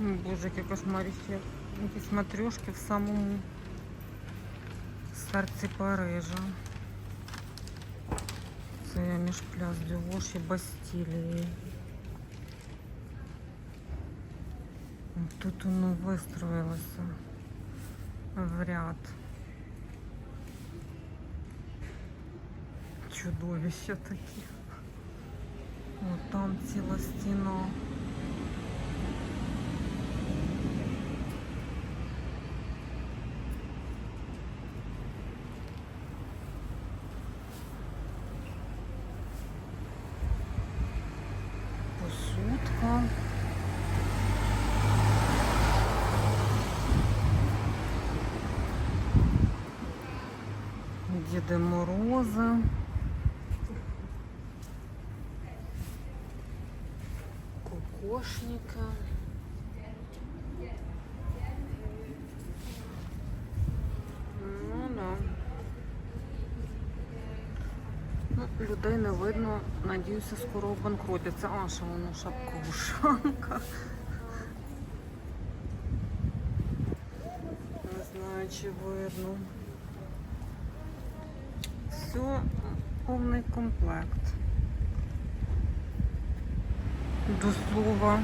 Боже, яке кошмаріще. Якісь матрьошки в самому серці Парижа. Це я між пляс Дювош і Бастілією. Тут воно вистроїлося в ряд. Чудовища такі. О, там ціла стіна. Діди Морози. Кокошника. Ну да. Ну, людей не видно. Надіюся, скоро обанкротяться. А, що воно шапка ушанка. Не знаю, чи видно. Все повний комплект. До слова,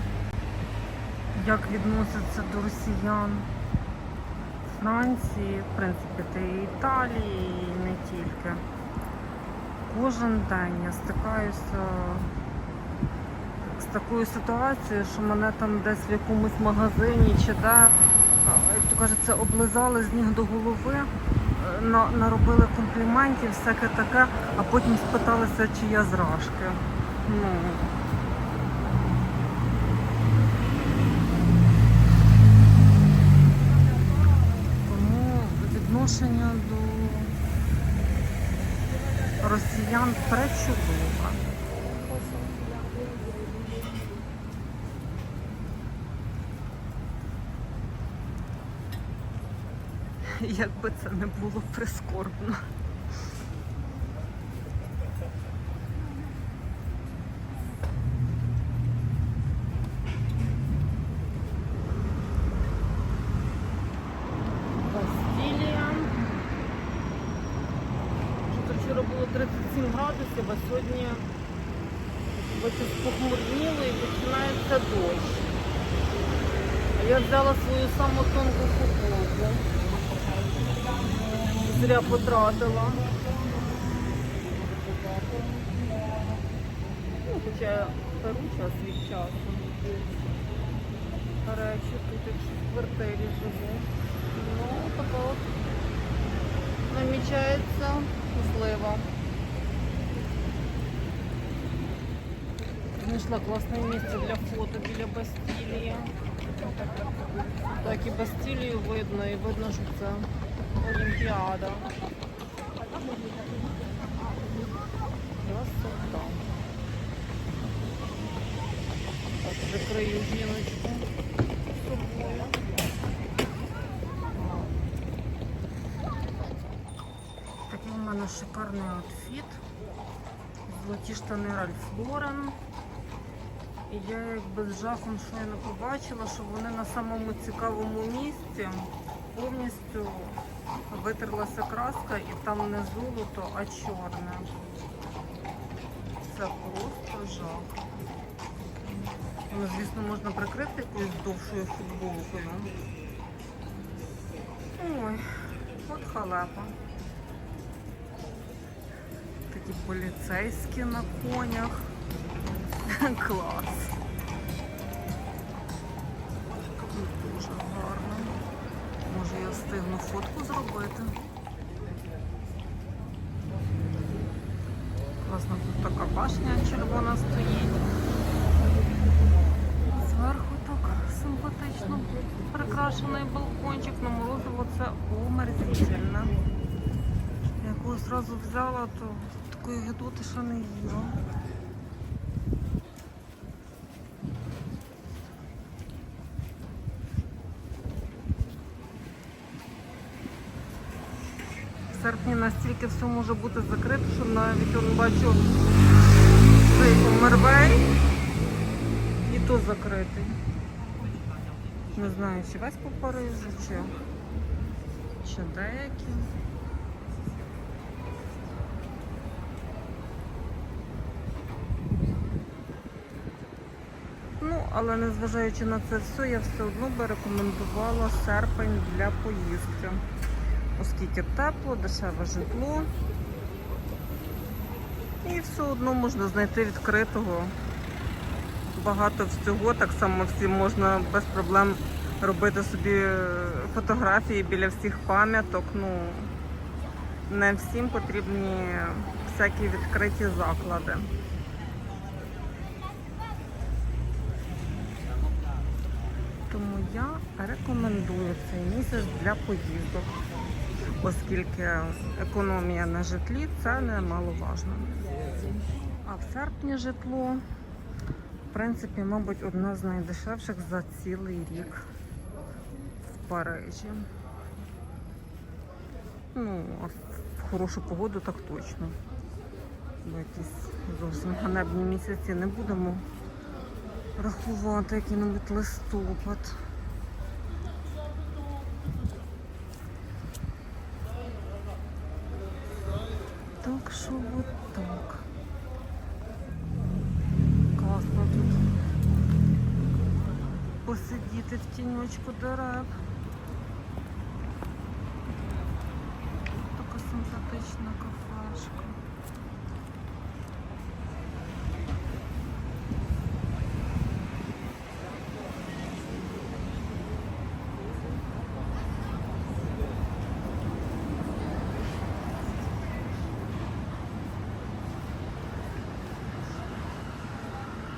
як відносяться до росіян Франції, в принципі, та і Італії, і не тільки. Кожен день я стикаюся з такою ситуацією, що мене там десь в якомусь магазині чи де, як то кажеться, облизали з ніг до голови, наробили компліментів, всяке таке, а потім спиталися, чи я зражки. Ну, Тому відношення до росіян пречудове. Якби це не було прискорбно. Вчора було 37 градусів, а сьогодні похмурніло і починається дощ. Я взяла свою саму тонку футболку. Зря потратила. Ну, хоча беру час від часу. Речі, тут якщо в квартирі живу. Ну, така от намічається злива. Знайшла класне місце для фото біля Бастілії. Так і Бастілію видно, і видно, що це Олімпіада. Красота. Так, закрию жіночку. Такий у мене шикарний аутфіт. Золоті штани Ральф Лорен. І я якби з жахом щойно побачила, що вони на самому цікавому місці повністю витерлася краска і там не золото, а чорне. Це просто жах. Ну, звісно, можна прикрити якоюсь довшою футболкою. Ой, от халепа. Такі поліцейські на конях. Клас. Встигну фотку зробити. Класно, тут така башня червона стоїть. Зверху так симпатично прикрашений балкончик на морозиво це омерзительне. Я коли одразу взяла, то такої гидоти ще не їла. Серпні настільки все може бути закрито, що навіть он бачу цей Омервей і то закритий. Не знаю, чи весь по Парижу, чи, чи деякі. Ну, але незважаючи на це все, я все одно би рекомендувала серпень для поїздки. Оскільки тепло, дешеве житло. І все одно можна знайти відкритого багато всього. Так само всі можна без проблем робити собі е, фотографії біля всіх пам'яток. Ну, не всім потрібні всякі відкриті заклади. Тому я рекомендую цей місяць для поїздок, оскільки економія на житлі це немаловажно. А в серпні житло, в принципі, мабуть, одне з найдешевших за цілий рік в Парижі. Ну, а в хорошу погоду так точно. Бо якісь зовсім ганебні місяці не будемо рахувати який-небудь листопад. посидіти в тіньочку дерев. Така симпатична кафешка.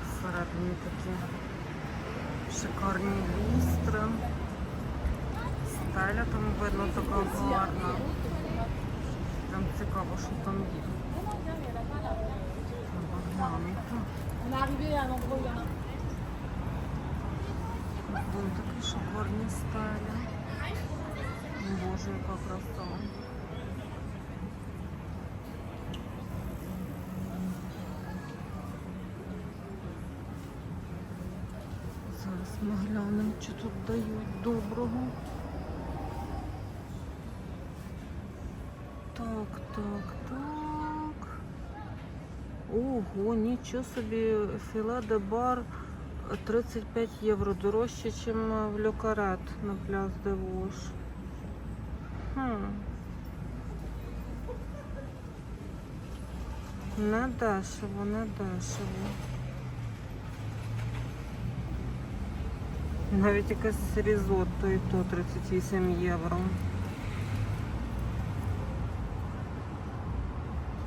Всередині такі Шикарні люстри. Стеля там видно така гарна. Прям цікаво, що там є. Вон такі шикарні стелі. Боже, яка краса. Ми глянемо, чи тут дають доброго. Так, так, так. Ого, нічого собі, філе де бар 35 євро дорожче, ніж в Люкарет на пляж де Вош. Хм. Не дешево, не дешево. Навіть якесь різотто і то 38 євро.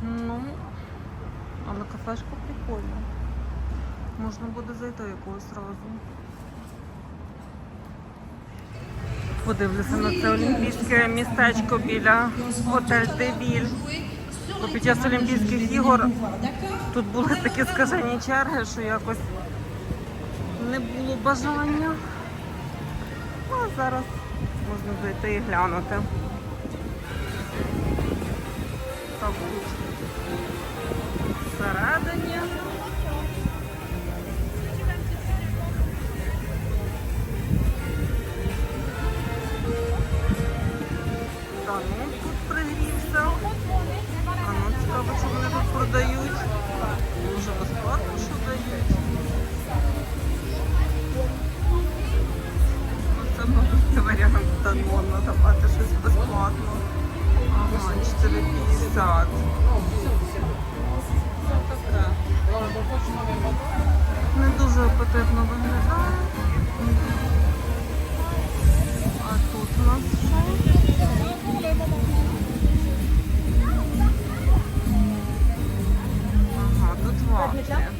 Ну, але кафешка прикольна. Можна буде зайти якогось разу. Подивлюся на це олімпійське містечко біля готель Девіль. Під час Олімпійських ігор тут були такі скажені черги, що якось не було бажання. Зараз можна зайти і глянути. Так от. Всередині. Та тут пригрівся. А що вони тут продають. Може безплатно що дають. 4,50. Ну, таке. Не дуже апетитно виглядає. А тут у нас що? Ага, тут вафлі.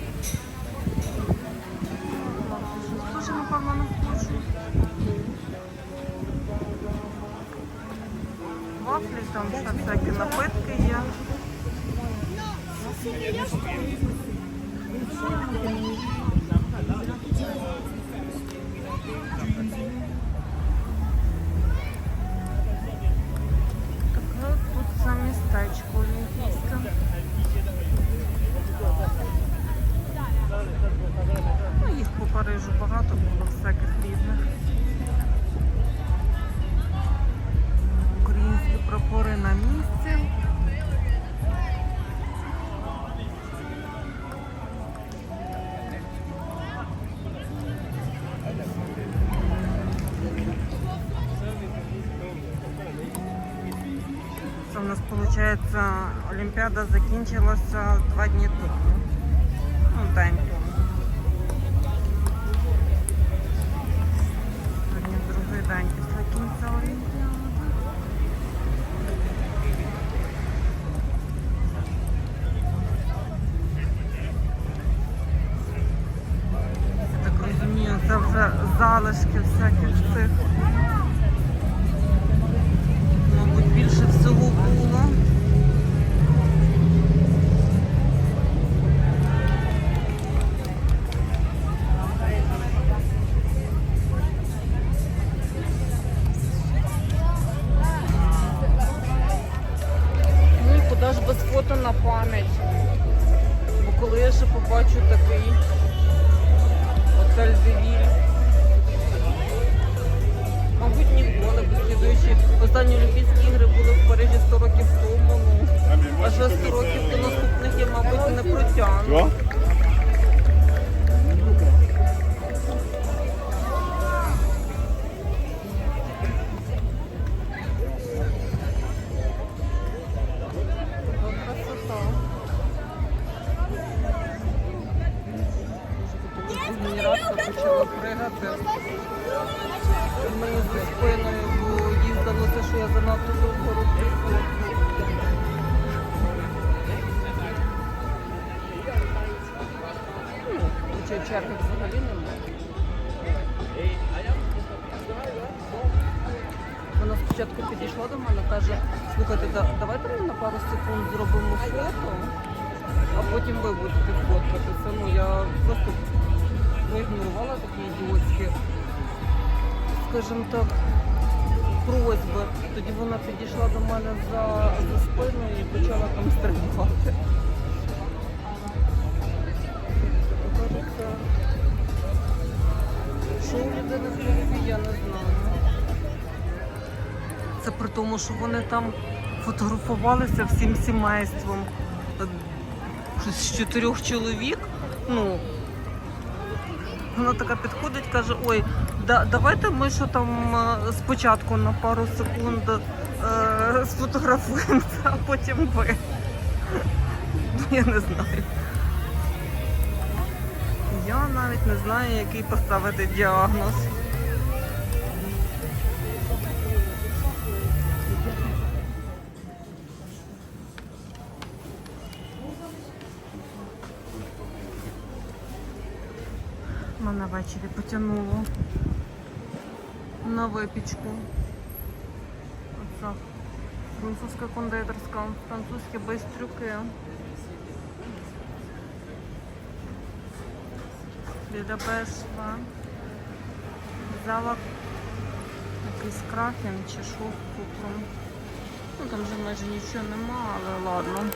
нас, виходить, Олімпіада закінчилася два дні тому. Ну, день тому. Сьогодні другий день після кінця Олімпіади. Я так розумію, це вже залишки всяких цих. На пам'ять? Бо коли я ще побачу такий отель Девіль. Мабуть, ніколи, бо слідуючі останні Олімпійські ігри були в Парижі 100 років тому. Ну, а вже 100 років до наступних я, мабуть, не протягну. Хоча взагалі немає. Вона спочатку підійшла до мене, каже, слухайте, да- давайте ми на пару секунд зробимо фото, а потім ви будете фоткатися. Ну, я просто проігнорувала такі ідіотські, скажімо так, просьби. Тоді вона підійшла до мене за, за спину і почала там стрибати. Тому, що вони там фотографувалися всім сімейством. З чотирьох чоловік. Ну, вона така підходить, каже, ой, да, давайте ми що там е, спочатку на пару секунд е, сфотографуємося, а потім ви. Ну, Я не знаю. Я навіть не знаю, який поставити діагноз. Ввечері потягнуло на випічку. Оце французька кондитерська, французькі байстрюки. Бешва. Взяла якийсь кракен чи що куплю. Ну там вже майже нічого нема, але ладно.